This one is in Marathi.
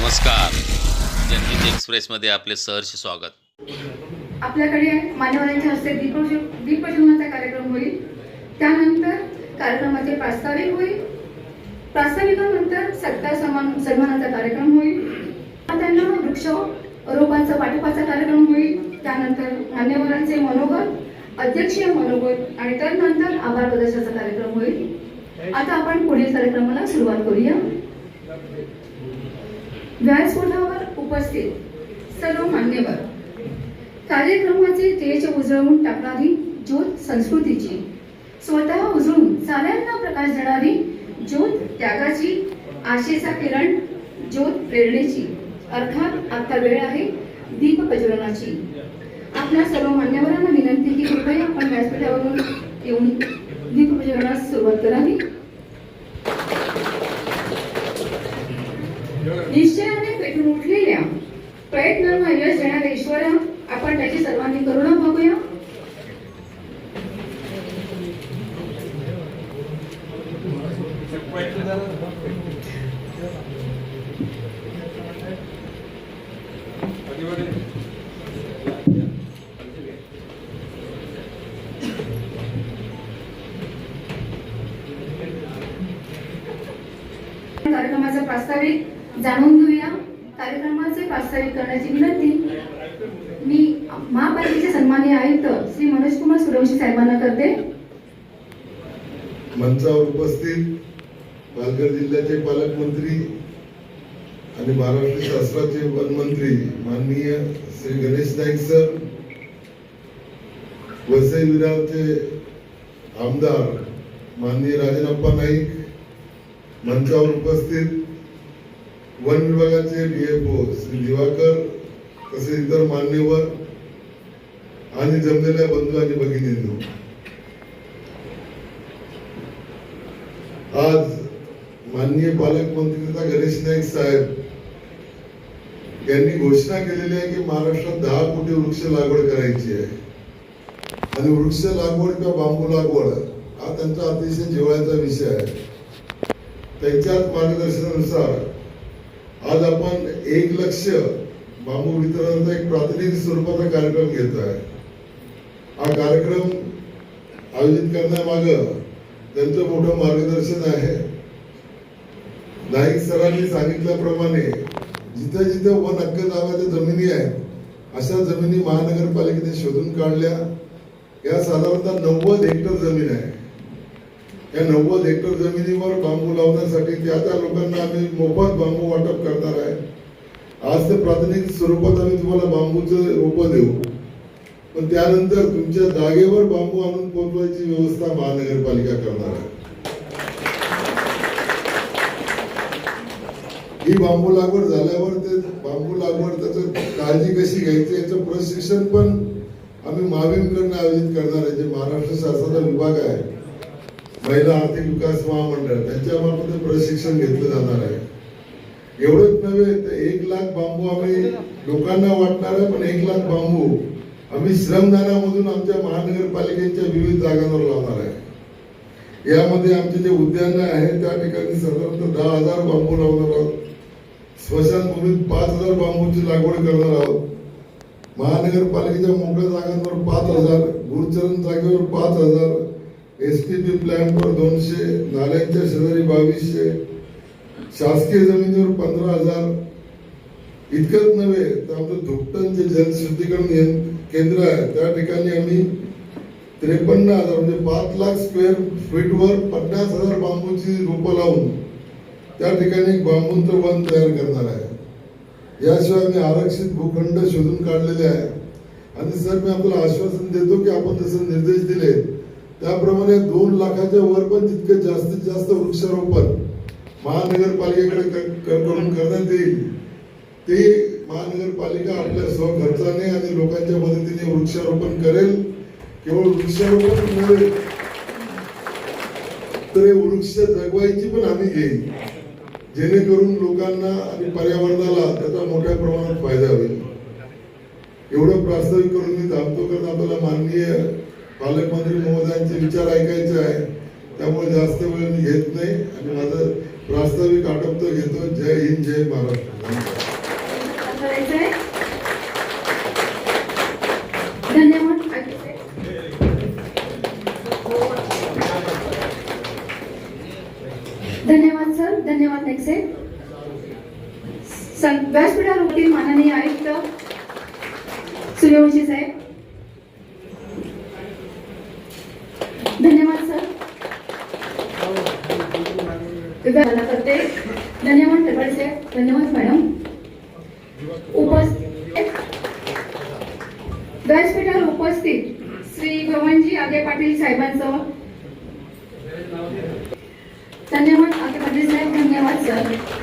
नमस्कार. जनहित एक्सप्रेसमध्ये आपले सहर्ष स्वागत. आपल्याकडे मान्यवरांच्या हस्ते दीप दीपप्रज्वलनाचा कार्यक्रम होईल. त्यानंतर कार्यक्रमाचे प्रास्ताविक होईल. प्रास्ताविकानंतर सत्कार सन्मान सन्मानाचा कार्यक्रम होईल. त्यांना वृक्ष रोपांचा वाटपाचा कार्यक्रम होईल. त्यानंतर मान्यवरांचे मनोगत अध्यक्षीय मनोगत आणि त्यानंतर आभार प्रदर्शनाचा कार्यक्रम होईल. आता आपण पुढील कार्यक्रमाला सुरुवात करूया. व्यासपीठावर उपस्थित सर्व मान्यवर. कार्यक्रमाचे तेज उजळवून टाकणारी ज्योत संस्कृतीची स्वतः उजळून साऱ्यांना प्रकाश देणारी ज्योत त्यागाची आशेचा किरण ज्योत प्रेरणेची. अर्थात आता वेळ आहे दीप प्रज्वलनाची. आपल्या सर्व मान्यवरांना विनंती की कृपया आपण व्यासपीठावरून येऊन दीप प्रज्वलनास सुरुवात करावी. निश्चयाने उठलेल्या प्रयत्नांना यश देणाऱ्या ईश्वरा आपण त्याची सर्वांनी करुणा बघूया. कार्यक्रमाचा प्रास्ताविक जाणून घेऊया. कार्यक्रमाचे प्रास्ताविक करण्याची विनंती मी महापालिकेचे सन्मान्य आयुक्त श्री मनोज कुमार सूर्यवंशी साहेबांना करते. मंचावर उपस्थित पालघर जिल्ह्याचे पालकमंत्री आणि महाराष्ट्र शासनाचे वनमंत्री माननीय श्री गणेश नाईक सर वसई विरारचे आमदार माननीय राजनाप्पा नाईक मंचावर उपस्थित वन विभागाचे डीएफओ श्री दिवाकर तसेच इतर मान्यवर आणि जमलेल्या बंधू आणि भगिनींनो आज माननीय पालकमंत्री तथा गणेश नाईक साहेब यांनी घोषणा केलेली आहे की महाराष्ट्रात दहा कोटी वृक्ष लागवड करायची आहे. आणि वृक्ष लागवड किंवा बांबू लागवड हा त्यांचा अतिशय जिव्हाळ्याचा विषय आहे. त्यांच्याच मार्गदर्शनानुसार आज आपण एक लक्ष बांबू वितरणाचा एक प्रातिनिधिक स्वरूपाचा कार्यक्रम घेत आहे. हा कार्यक्रम आयोजित करण्यामागं त्यांचं मोठं मार्गदर्शन आहे. नाईक सरांनी सांगितल्याप्रमाणे जिथं जिथं वन हक्क नावाच्या जमिनी आहेत अशा जमिनी महानगरपालिकेने शोधून काढल्या. या साधारणतः नव्वद हेक्टर जमीन आहे. या नव्वद हेक्टर जमिनीवर बांबू लावण्यासाठी त्या त्या लोकांना आम्ही मोफत बांबू वाटप करणार आहे. आज ते प्राथमिक स्वरूपात आम्ही तुम्हाला बांबूचं रोपं देऊ. पण त्यानंतर तुमच्या जागेवर बांबू आणून पोहोचवायची व्यवस्था महानगरपालिका करणार आहे. ही बांबू लागवड झाल्यावर ते बांबू लागवड त्याचं काळजी कशी घ्यायची याचं प्रशिक्षण पण आम्ही माविमकडनं आयोजित करणार आहे. जे महाराष्ट्र शासनाचा विभाग आहे महिला आर्थिक विकास महामंडळ त्यांच्यामार्फत हे प्रशिक्षण घेतलं जाणार आहे. एवढंच नव्हे तर एक लाख बांबू आम्ही लोकांना वाटणार आहे पण एक लाख बांबू आम्ही श्रमदानामधून आमच्या महानगरपालिकेच्या विविध जागांवर लावणार आहे. यामध्ये आमचे जे उद्यानं आहे त्या ठिकाणी साधारणतः दहा हजार बांबू लावणार आहोत. स्मशानभूमीत पाच हजार बांबूची लागवड करणार आहोत. महानगरपालिकेच्या मोकळ्या जागांवर पाच हजार गुरुचरण जागेवर पाच हजार एस टी बी प्लॅनवर दोनशे नाल्यांच्या शेजारी बावीसशे शासकीय जमिनीवर पंधरा हजार. इतकंच नव्हे तर आमचं धुपटन जे जलशुद्धीकरण केंद्र आहे. त्या ठिकाणी आम्ही त्रेपन्न हजार म्हणजे पाच लाख स्क्वेअर फीटवर पन्नास हजार बांबूची रोपं लावून त्या ठिकाणी बांबूंचं वन तयार करणार आहे. याशिवाय आम्ही आरक्षित भूखंड शोधून काढलेले आहे. आणि सर मी आपल्याला आश्वासन देतो की आपण जसं निर्देश दिले त्याप्रमाणे दोन लाखाच्या वर पण जितकं जास्तीत जास्त वृक्षारोपण महानगरपालिकेकडे करून करण्यात येईल. ते महानगरपालिका आपल्या स्वखर्चाने आणि लोकांच्या मदतीने वृक्षारोपण करेल. केवळ वृक्षारोपण नव्हे तर हे वृक्ष जगवायची पण आम्ही घेईल. जेणेकरून लोकांना आणि पर्यावरणाला त्याचा मोठ्या प्रमाणात फायदा होईल. एवढं प्रास्ताविक करून मी थांबतो कारण आपल्याला माननीय पालकमंत्री महोदयांचे विचार ऐकायचे आहे त्यामुळे जास्त वेळ मी घेत नाही. आणि माझं प्रास्ताविक आटोपत घेतो. जय हिंद जय महाराष्ट्र. धन्यवाद धन्यवाद सर धन्यवाद नेक्से व्यासपीठावर माननीय आयुक्त सूर्यवंशी साहेब. धन्यवाद पेपर साहेब धन्यवाद मॅडम. उपस्थित व्यासपीठावर उपस्थित श्री भवनजी आगे पाटील साहेबांचं धन्यवाद आगे पाटील साहेब धन्यवाद सर.